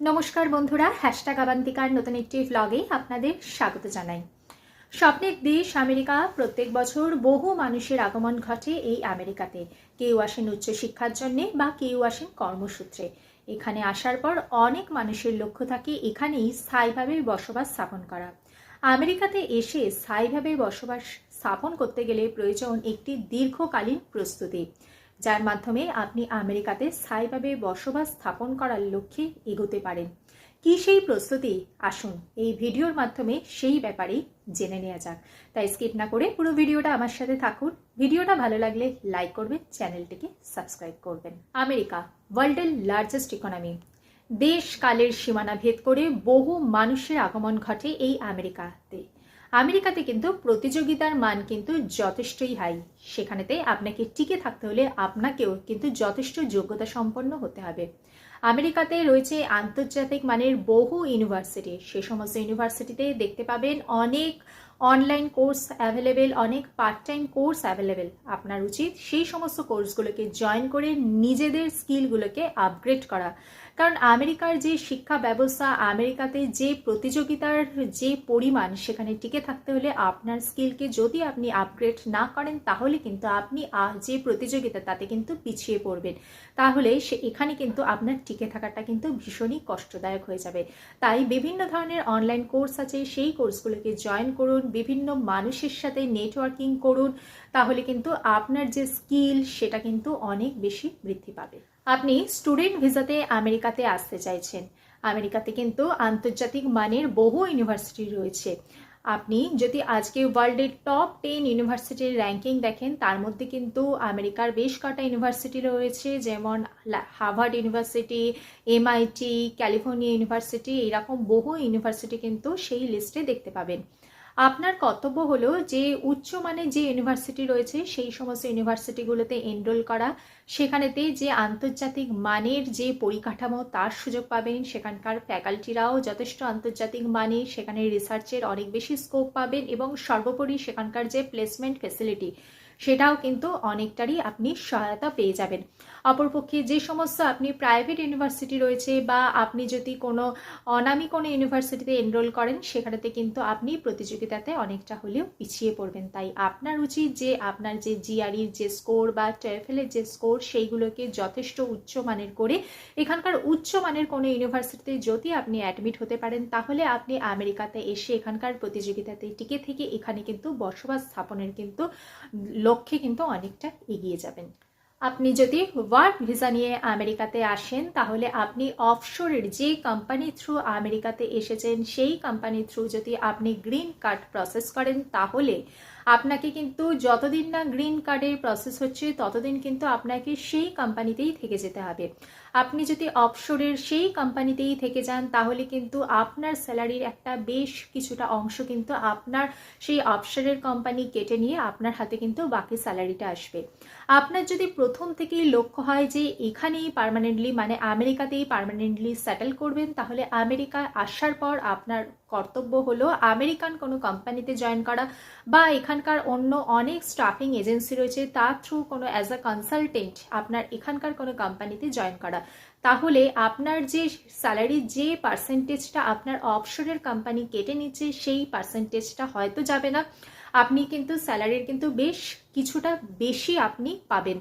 নমস্কার বন্ধুরা হ্যাশট্যাগ আবান্তিকার নতুন একটি ভ্লগে আপনাদের স্বাগত জানাই। স্বপ্নের দেশ আমেরিকা, প্রত্যেক বছর বহু মানুষের আগমন ঘটে এই আমেরিকাতে। কেউ আসেন উচ্চশিক্ষার জন্য বা কেউ আসেন কর্মসূত্রে। এখানে আসার পর অনেক মানুষের লক্ষ্য থাকে এখানেই স্থায়ীভাবে বসবাস স্থাপন করা। আমেরিকাতে এসে স্থায়ীভাবে বসবাস স্থাপন করতে গেলে প্রয়োজন একটি দীর্ঘকালীন প্রস্তুতি। যার মাধ্যমে আপনি আমেরিকাতে স্থায়ীভাবে বসবাস স্থাপন করার লক্ষ্যে এগোতে পারেন। কি সেই প্রস্তুতি? আসুন এই ভিডিওর মাধ্যমে সেই ব্যাপারেই জেনে নেওয়া যাক। তাই স্কিপ না করে পুরো ভিডিওটা আমার সাথে থাকুন। ভিডিওটা ভালো লাগলে লাইক করবেন, চ্যানেলটিকে সাবস্ক্রাইব করবেন। আমেরিকা, ওয়ার্ল্ডের লার্জেস্ট ইকোনমি দেশ কালের সীমানা ভেদ করে বহু মানুষের আগমন ঘটে এই আমেরিকাতে। আমেরিকাতে কিন্তু প্রতিযোগিতার মান কিন্তু যথেষ্টই হাই সেখানেতে আপনাকে টিকে থাকতে হলে আপনাকেও কিন্তু যথেষ্ট যোগ্যতা সম্পন্ন হতে হবে। আমেরিকাতে রয়েছে আন্তর্জাতিক মানের বহু ইউনিভার্সিটি সে সমস্ত ইউনিভার্সিটিতে দেখতে পাবেন অনেক অনলাইন কোর্স অ্যাভেলেবেল অনেক পার্ট টাইম কোর্স অ্যাভেলেবেল আপনার উচিত সেই সমস্ত কোর্সগুলোকে জয়েন করে নিজেদের স্কিলগুলোকে আপগ্রেড করা। কারণ আমেরিকার যে শিক্ষা ব্যবস্থা, আমেরিকাতে যে প্রতিযোগিতার যে পরিমাণ, সেখানে টিকে থাকতে হলে আপনার স্কিলকে যদি আপনি আপগ্রেড না করেন, তাহলে কিন্তু আপনি যে প্রতিযোগিতা, তাতে কিন্তু পিছিয়ে পড়বেন। তাহলে সে, এখানে কিন্তু আপনার টিকে থাকাটা কিন্তু ভীষণই কষ্টদায়ক হয়ে যাবে। তাই বিভিন্ন ধরনের অনলাইন কোর্স আছে, সেই কোর্সগুলোকে জয়েন করুন, বিভিন্ন মানুষের সাথে নেটওয়ার্কিং করুন, তাহলে কিন্তু আপনার যে স্কিল সেটা কিন্তু অনেক বেশি বৃদ্ধি পাবে। আপনি স্টুডেন্ট ভিসাতে আমেরিকাতে আসতে চাইছেন। আমেরিকাতে কিন্তু আন্তর্জাতিক মানের বহু ইউনিভার্সিটি রয়েছে। আপনি যদি আজকে ওয়ার্ল্ডের টপ টেন ইউনিভার্সিটির র্যাঙ্কিং দেখেন, তার মধ্যে কিন্তু আমেরিকার বেশ কটা ইউনিভার্সিটি রয়েছে, যেমন Harvard university, MIT, California university, এরকম বহু ইউনিভার্সিটি কিন্তু সেই লিস্টে দেখতে পাবেন। আপনার কর্তব্য হলো যে উচ্চ মানের যে ইউনিভার্সিটি রয়েছে, সেই সমস্ত ইউনিভার্সিটিগুলোতে এনরোল করা। সেখানেতে যে আন্তর্জাতিক মানের যে পরিকাঠামো, তার সুযোগ পাবেন। সেখানকার ফ্যাকাল্টিরাও যথেষ্ট আন্তর্জাতিক মানে। সেখানে রিসার্চের অনেক বেশি স্কোপ পাবেন এবং সর্বোপরি সেখানকার যে প্লেসমেন্ট ফেসিলিটি সেটাও কিন্তু অনেকটারই আপনি সহায়তা পেয়ে যাবেন। অপরপক্ষে যে সমস্ত আপনি প্রাইভেট ইউনিভার্সিটি রয়েছে বা আপনি যদি কোনো অনামী কোনো ইউনিভার্সিটিতে এনরোল করেন, সেখানেতে কিন্তু আপনি প্রতিযোগিতাতে অনেকটা হলেও পিছিয়ে পড়বেন। তাই আপনার উচিত যে আপনার যে জিআরইর যে স্কোর বা টয়েফেলের যে স্কোর সেইগুলোকে যথেষ্ট উচ্চমানের করে এখানকার উচ্চমানের কোনো ইউনিভার্সিটিতে যদি আপনি অ্যাডমিট হতে পারেন, তাহলে আপনি আমেরিকাতে এসে এখানকার প্রতিযোগিতাতে টিকে থেকে এখানে কিন্তু বসবাস স্থাপনের কিন্তু লক্ষ্যে কিন্তু অনেকটা এগিয়ে যাবেন। আপনি যদি ওয়ার্ক ভিসা নিয়ে আমেরিকাতে আসেন, তাহলে আপনি অফশোরের যে কোম্পানি থ্রু আমেরিকাতে এসেছেন, সেই কোম্পানি থ্রু যদি আপনি গ্রিন কার্ড প্রসেস করেন, তাহলে আপনাকে কিন্তু যতদিন না গ্রিন কার্ডের প্রসেস হচ্ছে, ততদিন কিন্তু আপনাকে সেই কোম্পানিতেই থেকে যেতে হবে। আপনি যদি অফশোরের সেই কোম্পানিতেই থেকে যান, তাহলে কিন্তু আপনার স্যালারির একটা বেশ কিছুটা অংশ কিন্তু আপনার সেই অফশোরের কোম্পানি কেটে নিয়ে আপনার হাতে কিন্তু বাকি স্যালারিটা আসবে। আপনার যদি প্রথম থেকেই লক্ষ্য হয় যে এখানেই পার্মানেন্টলি মানে আমেরিকাতেই পারমানেন্টলি সেটেল করবেন, তাহলে আমেরিকায় আসার পর আপনার কর্তব্য হলো আমেরিকান কোনো কোম্পানিতে জয়েন করা বা এখানকার অন্য অনেক স্টাফিং এজেন্সি রয়েছে, তার থ্রু কোনো অ্যাজ আ কনসালটেন্ট আপনার এখানকার কোনো কোম্পানিতে জয়েন করা। তাহলে আপনার যে স্যালারির যে পার্সেন্টেজটা আপনার অপশনের কোম্পানি কেটে নিচ্ছে, সেই পার্সেন্টেজটা হয়তো যাবে না। আপনি কিন্তু স্যালারির কিন্তু বেশ কিছুটা বেশি আপনি পাবেন।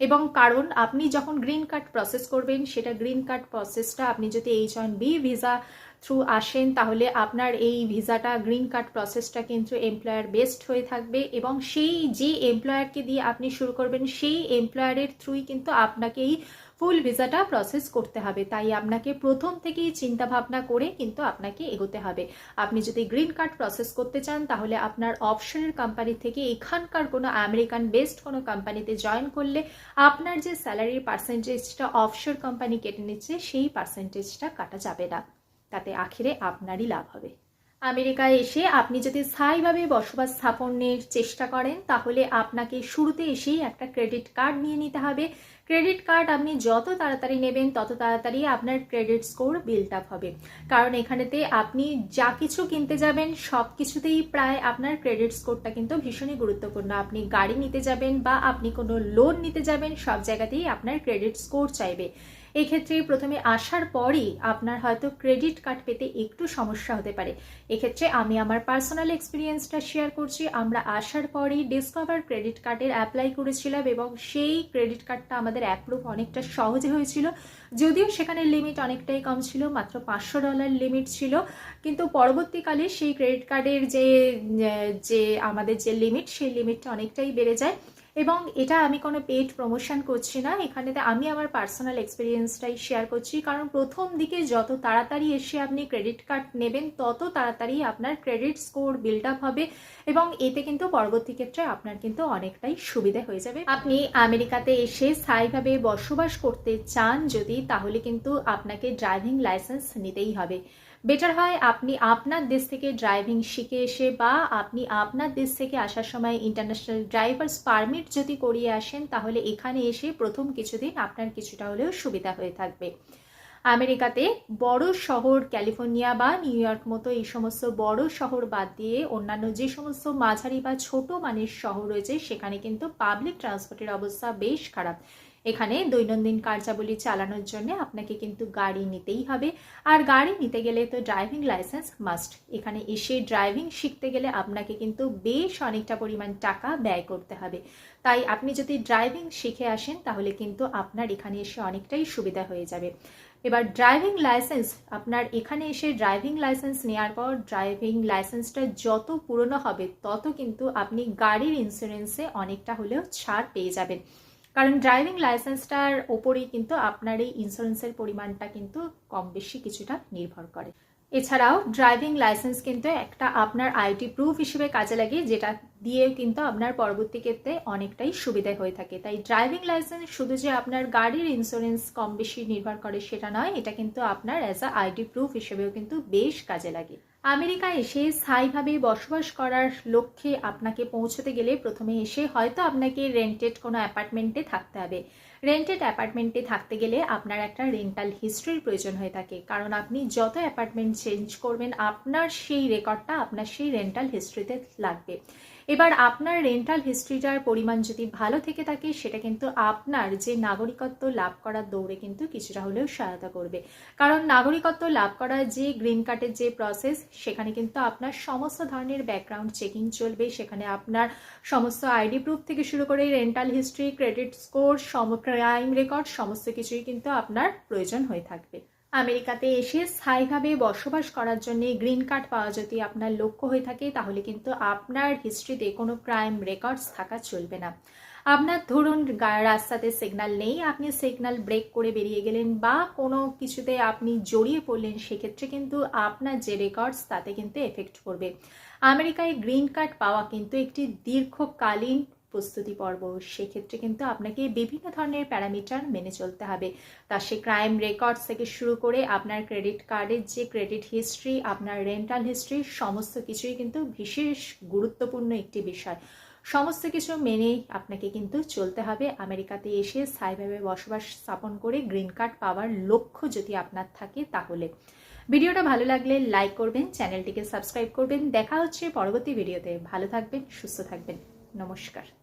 এবং কারণ আপনি যখন গ্রিন কার্ড প্রসেস করবেন, সেটা গ্রিন কার্ড প্রসেসটা আপনি যদি H one B visa through আসেন, তাহলে আপনার এই ভিসাটা, গ্রিন কার্ড প্রসেসটা কিন্তু এমপ্লয়ার বেসড হয়ে থাকবে এবং সেই যে এমপ্লয়ারকে দিয়ে আপনি শুরু করবেন, সেই এমপ্লয়ারের থ্রুই কিন্তু আপনাকে এই ফুল ভিসাটা প্রসেস করতে হবে। তাই আপনাকে প্রথম থেকেই চিন্তা ভাবনা করে কিন্তু আপনাকে এগোতে হবে। আপনি যদি গ্রিন কার্ড প্রসেস করতে চান, তাহলে আপনার অপশনের কোম্পানি থেকে এখানকার কোনো আমেরিকান বেসড কোনো কোম্পানিতে জয়েন করলে আপনার যে স্যালারির পার্সেন্টেজটা অফশোর কোম্পানি কেটে নিচ্ছে, সেই পার্সেন্টেজটা কাটা যাবে না। তাতে আখিরে আপনারই লাভ হবে। আমেরিকায় এসে আপনি যদি স্থায়ীভাবে বসবাস স্থাপনের চেষ্টা করেন, তাহলে আপনাকে শুরুতে এসেই একটা ক্রেডিট কার্ড নিয়ে নিতে হবে। ক্রেডিট কার্ড আপনি যত তাড়াতাড়ি নেবেন, তত তাড়াতাড়ি আপনার ক্রেডিট স্কোর বিল্ড আপ হবে। কারণ এখানেতে আপনি যা কিছু কিনতে যাবেন, সব কিছুতেই প্রায় আপনার ক্রেডিট স্কোরটা কিন্তু ভীষণই গুরুত্বপূর্ণ। আপনি গাড়ি নিতে যাবেন বা আপনি কোনো লোন নিতে যাবেন, সব জায়গাতেই আপনার ক্রেডিট স্কোর চাইবে। এক্ষেত্রে প্রথমে আসার পরই আপনার হয়তো ক্রেডিট কার্ড পেতে একটু সমস্যা হতে পারে। এক্ষেত্রে আমি আমার পার্সোনাল এক্সপিরিয়েন্সটা শেয়ার করছি। আমরা আসার পরই ডিসকভার ক্রেডিট কার্ডের অ্যাপ্লাই করেছিলাম এবং সেই ক্রেডিট কার্ডটা আমাদের অ্যাপ্রুভ অনেকটা সহজে হয়েছিল। যদিও সেখানে লিমিট অনেকটাই কম ছিল, মাত্র পাঁচশো ডলার লিমিট ছিল। কিন্তু পরবর্তীকালে সেই ক্রেডিট কার্ডের যে যে আমাদের যে লিমিট সেই লিমিটটা অনেকটাই বেড়ে যায়। এবং এটা আমি কোনো পেড প্রমোশন করছি না। এখানেতে আমি আমার পার্সোনাল এক্সপিরিয়েন্সটাই শেয়ার করছি। কারণ প্রথম দিকে যত তাড়াতাড়ি এসে আপনি ক্রেডিট কার্ড নেবেন, তত তাড়াতাড়ি আপনার ক্রেডিট স্কোর বিল্ড আপ হবে এবং এতে কিন্তু পরবর্তী ক্ষেত্রে আপনার কিন্তু অনেকটাই সুবিধা হয়ে যাবে। আপনি আমেরিকাতে এসে স্থায়ীভাবে বসবাস করতে চান যদি, তাহলে কিন্তু আপনাকে ড্রাইভিং লাইসেন্স নিতেই হবে। বেটার হয় আপনি আপনার দেশ থেকে ড্রাইভিং শিখে এসে বা আপনি আপনার দেশ থেকে আসার সময় ইন্টারন্যাশনাল ড্রাইভার্স পারমিট যদি করিয়ে আসেন, তাহলে এখানে এসে প্রথম কিছুদিন আপনার কিছুটা হলেও সুবিধা হয়ে থাকবে। আমেরিকাতে বড় শহর ক্যালিফোর্নিয়া বা নিউ ইয়র্ক মতো এই সমস্ত বড় শহর বাদ দিয়ে অন্যান্য যে সমস্ত মাঝারি বা ছোট মানের শহর রয়েছে, সেখানে কিন্তু পাবলিক ট্রান্সপোর্টের অবস্থা বেশ খারাপ। এখানে দৈনন্দিন কার্যাবলী চালানোর জন্য আপনাকে কিন্তু গাড়ি নিতেই হবে। আর গাড়ি নিতে গেলে তো ড্রাইভিং লাইসেন্স মাস্ট এখানে এসে ড্রাইভিং শিখতে গেলে আপনাকে কিন্তু বেশ অনেকটা পরিমাণ টাকা ব্যয় করতে হবে। তাই আপনি যদি ড্রাইভিং শিখে আসেন, তাহলে কিন্তু আপনার এখানে এসে অনেকটাই সুবিধা হয়ে যাবে। এবার ড্রাইভিং লাইসেন্স আপনার এখানে এসে ড্রাইভিং লাইসেন্স নেওয়ার পর ড্রাইভিং লাইসেন্সটা যত পুরনো হবে, তত কিন্তু আপনি গাড়ির ইন্স্যুরেন্সে অনেকটা হলেও ছাড় পেয়ে যাবেন। কারণ ড্রাইভিং লাইসেন্সটার ওপরেই কিন্তু আপনার এই ইন্স্যুরেন্সের পরিমাণটা কিন্তু কম বেশি কিছুটা নির্ভর করে। এছাড়াও ড্রাইভিং লাইসেন্স কিন্তু একটা আপনার আইডি প্রুফ হিসেবে কাজে লাগে যেটা দিয়ে কিন্তু আপনার পরবর্তী ক্ষেত্রে অনেকটাই সুবিধা হয়ে থাকে। তাই ড্রাইভিং লাইসেন্স শুধু যে আপনার গাড়ির ইন্স্যুরেন্স কম বেশি নির্ভর করে সেটা নয়, এটা কিন্তু আপনার অ্যাজ আ আইডি প্রুফ হিসেবেও কিন্তু বেশ কাজে লাগে। আমেরিকা এসে স্থায়ীভাবে বসবাস করার লক্ষ্যে আপনাকে পৌঁছতে গেলে প্রথমে এসে হয়তো আপনাকে রেন্টেড কোনো অ্যাপার্টমেন্টে থাকতে হবে। রেন্টেড অ্যাপার্টমেন্টে থাকতে গেলে আপনার একটা রেন্টাল হিস্ট্রির প্রয়োজন হয়ে থাকে। কারণ আপনি যত অ্যাপার্টমেন্ট চেঞ্জ করবেন, আপনার সেই রেকর্ডটা আপনার সেই রেন্টাল হিস্ট্রিতে লাগবে। এবার আপনার রেন্টাল হিস্ট্রিটার পরিমাণ যদি ভালো থেকে থাকে, সেটা কিন্তু আপনার যে নাগরিকত্ব লাভ করার দৌড়ে কিন্তু কিছুটা হলেও সহায়তা করবে। কারণ নাগরিকত্ব লাভ করার যে গ্রিন কার্ডের যে প্রসেস সেখানে কিন্তু আপনার সমস্ত ধরনের ব্যাকগ্রাউন্ড চেকিং চলবে। সেখানে আপনার সমস্ত আইডি প্রুফ থেকে শুরু করে rental history credit score some crime record সমস্ত কিছুই কিন্তু আপনার প্রয়োজন হয়ে থাকবে। আমেরিকাতে এসে স্থায়ীভাবে বসবাস করার জন্য গ্রিন কার্ড পাওয়া যদি আপনার লক্ষ্য হয়ে থাকে, তাহলে কিন্তু আপনার হিস্ট্রিতে কোনো ক্রাইম রেকর্ডস থাকা চলবে না। আপনার ধরুন রাস্তাতে সিগন্যাল নেই, আপনি সিগন্যাল ব্রেক করে বেরিয়ে গেলেন বা কোনো কিছুতে আপনি জড়িয়ে পড়লেন, সেক্ষেত্রে কিন্তু আপনার যে রেকর্ডস তাতে কিন্তু এফেক্ট করবে আমেরিকায় গ্রিন কার্ড পাওয়া কিন্তু একটি দীর্ঘকালীন প্রস্তুতি পর্ব। সেক্ষেত্রে কিন্তু আপনাকে বিভিন্ন ধরনের প্যারামিটার মেনে চলতে হবে। তা সে ক্রাইম রেকর্ডস থেকে শুরু করে আপনার ক্রেডিট কার্ডের যে ক্রেডিট হিস্ট্রি, আপনার রেন্টাল হিস্ট্রি, সমস্ত কিছুই কিন্তু বিশেষ গুরুত্বপূর্ণ একটি বিষয়। সমস্ত কিছু মেনেই আপনাকে কিন্তু চলতে হবে। আমেরিকাতে এসে স্থায়ীভাবে বসবাস স্থাপন করে গ্রিন কার্ড পাওয়ার লক্ষ্য যদি আপনার থাকে তাহলে। ভিডিওটা ভালো লাগলে লাইক করবেন, চ্যানেলটিকে সাবস্ক্রাইব করবেন। দেখা হচ্ছে পরবর্তী ভিডিওতে। ভালো থাকবেন, সুস্থ থাকবেন। নমস্কার।